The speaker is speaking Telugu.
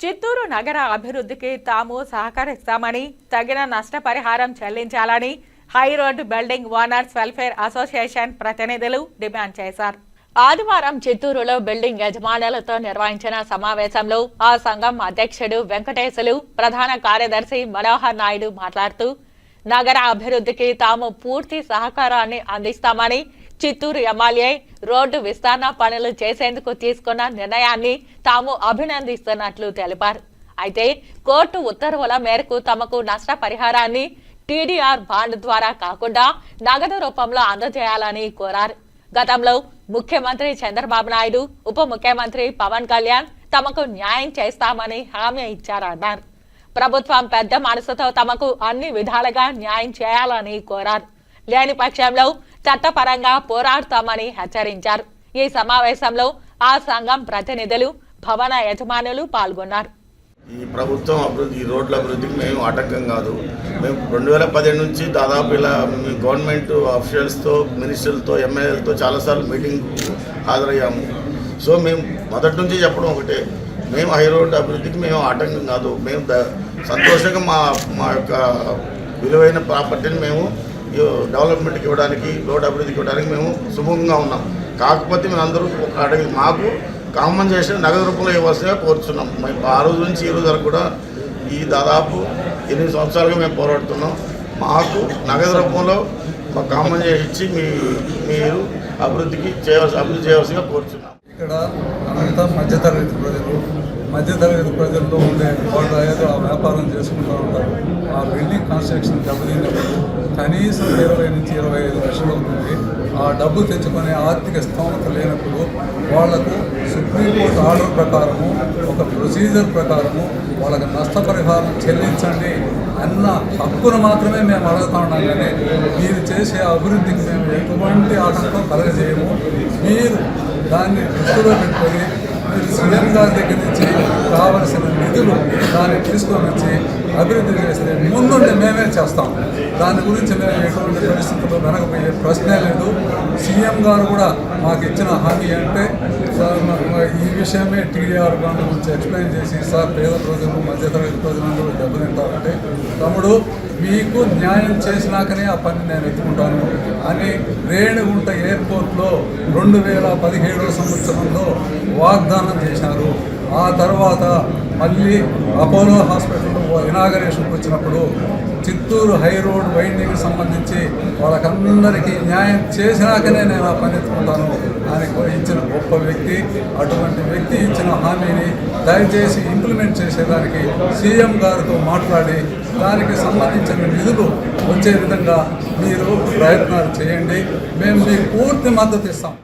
చిత్తూరు నగర అభివృద్ధికి తాము సహకరిస్తామని తగిన నష్టపరిహారం చెల్లించాలని high road building owners welfare association ప్రతినిధులు డిమాండ్ చేశారు. ఆదివారం చిత్తూరులో బిల్డింగ్ యజమానులతో నిర్వహించిన సమావేశంలో ఆ సంఘం అధ్యక్షుడు వెంకటేశులు ప్రధాన కార్యదర్శి మనోహర్ నాయుడు మాట్లాడుతూ నగర అభివృద్ధికి తాము పూర్తి సహకారాన్ని అందిస్తామని చిత్తూరు ఎమ్మెల్యే రోడ్డు విస్తరణ పనులు చేసేందుకు తీసుకున్న నిర్ణయాన్ని తాము అభినందిస్తున్నట్లు తెలిపారు. అయితే కోర్టు ఉత్తర్వుల మేరకు తమకు నష్టపరిహారాన్ని టీడీఆర్ బాండ్ ద్వారా కాకుండా నగదు రూపంలో అందజేయాలని కోరారు. గతంలో ముఖ్యమంత్రి చంద్రబాబు నాయుడు ఉప ముఖ్యమంత్రి పవన్ కళ్యాణ్ తమకు న్యాయం చేస్తామని హామీ ఇచ్చారన్నారు. ప్రభుత్వం పెద్ద మనసుతో తమకు అన్ని విధాలుగా న్యాయం చేయాలని కోరారు. లేని పక్షంలో చట్టపరంగా పోరాడుతామని హెచ్చరించారు. ఈ సమావేశంలో ఆ సంఘం ప్రతినిధులు భవన యజమానులు పాల్గొన్నారు. ఈ ప్రభుత్వం అభివృద్ధి ఈ రోడ్ల అభివృద్ధికి మేము ఆటంకం కాదు. మేము రెండు వేల పదిహేడు నుంచి దాదాపు ఇలా గవర్నమెంట్ అఫీషియల్స్తో మినిస్టర్లతో ఎమ్మెల్యేలతో చాలాసార్లు మీటింగ్ హాజరయ్యాము. సో మేము మొదటి నుంచి చెప్పడం ఒకటే. మేము హై రోడ్ అభివృద్ధికి మేము ఆటంకం కాదు. మేము సంతోషంగా మా మా యొక్క విలువైన ప్రాపర్టీని మేము డెవలప్మెంట్కి ఇవ్వడానికి రోడ్ అభివృద్ధికి ఇవ్వడానికి మేము సుముఖంగా ఉన్నాం. కాకపోతే మేము అందరూ ఒక అడిగి మాకు కాంపన్సేషన్ నగదు రూపంలో ఇవ్వాల్సిందిగా కోరుతున్నాం మేము ఆ రోజు నుంచి ఈ రోజు వరకు కూడా ఈ దాదాపు ఎనిమిది సంవత్సరాలుగా మేము పోరాడుతున్నాం. మాకు నగదు రూపంలో మాకు కాంపన్సేషన్ ఇచ్చి మీ మీరు అభివృద్ధికి చేయవలసి అభివృద్ధి చేయవలసిందిగా కోరుతున్నాం ఇక్కడ అంతా మధ్యతరగతి ప్రజలు మధ్యతరగతి ప్రజల్లో ఉండే వాళ్ళు ఏదో ఆ వ్యాపారం చేసుకుంటూ ఉంటారు. ఆ బిల్డింగ్ కన్స్ట్రక్షన్ దెబ్బతిన్నప్పుడు కనీసం ఇరవై నుంచి ఇరవై ఐదు లక్షలు అవుతుంది ఆ డబ్బు తెచ్చుకునే ఆర్థిక స్థోమత లేనప్పుడు వాళ్ళకు సుప్రీంకోర్టు ఆర్డర్ ప్రకారము ఒక ప్రొసీజర్ ప్రకారము వాళ్ళకి నష్టపరిహారం చెల్లించండి అన్న హక్కును మాత్రమే మేము అడుగుతా ఉన్నాం. కానీ మీరు చేసే అభివృద్ధికి మేము ఎటువంటి ఆటంకం కలగజేయము. మీరు దాన్ని దృష్టిలో పెట్టుకొని మీరు దగ్గర నుంచి కావలసిన నిధులు దాన్ని తీసుకొని వచ్చి అభివృద్ధి చేస్తే ముందుండి మేమే చేస్తాం. దాని గురించి మేము ఎటువంటి పరిస్థితుల్లో వెనకపోయే ప్రశ్నే లేదు. సీఎం గారు కూడా మాకు ఇచ్చిన హామీ అంటే సార్ ఈ విషయమే టీడీఆర్ బాండ్ గురించి ఎక్స్ప్లెయిన్ చేసి సార్ పేద ప్రజలు మధ్యతరగతి ప్రజలందరూ దెబ్బతింటారంటే తమ్ముడు మీకు న్యాయం చేసినాకనే ఆ పని నేను ఎత్తుకుంటాను అని రేణిగుంట ఎయిర్పోర్ట్లో రెండు వేల పదిహేడో సంవత్సరంలో వాగ్దానం చేశారు. ఆ తర్వాత మళ్ళీ అపోలో హాస్పిటల్ ఇనాగరేషన్కి వచ్చినప్పుడు చిత్తూరు హై రోడ్ వైండింగ్కి సంబంధించి వాళ్ళకందరికీ న్యాయం చేసినాకనే నేను ఆ పని ఎత్తుకుంటాను అని ఇచ్చిన గొప్ప వ్యక్తి అటువంటి వ్యక్తి ఇచ్చిన హామీని దయచేసి ఇంప్లిమెంట్ చేసేదానికి సీఎం గారితో మాట్లాడి దానికి సంబంధించిన నిధులు వచ్చే విధంగా మీరు ప్రయత్నాలు చేయండి. మేము మీకు పూర్తి మద్దతు ఇస్తాం.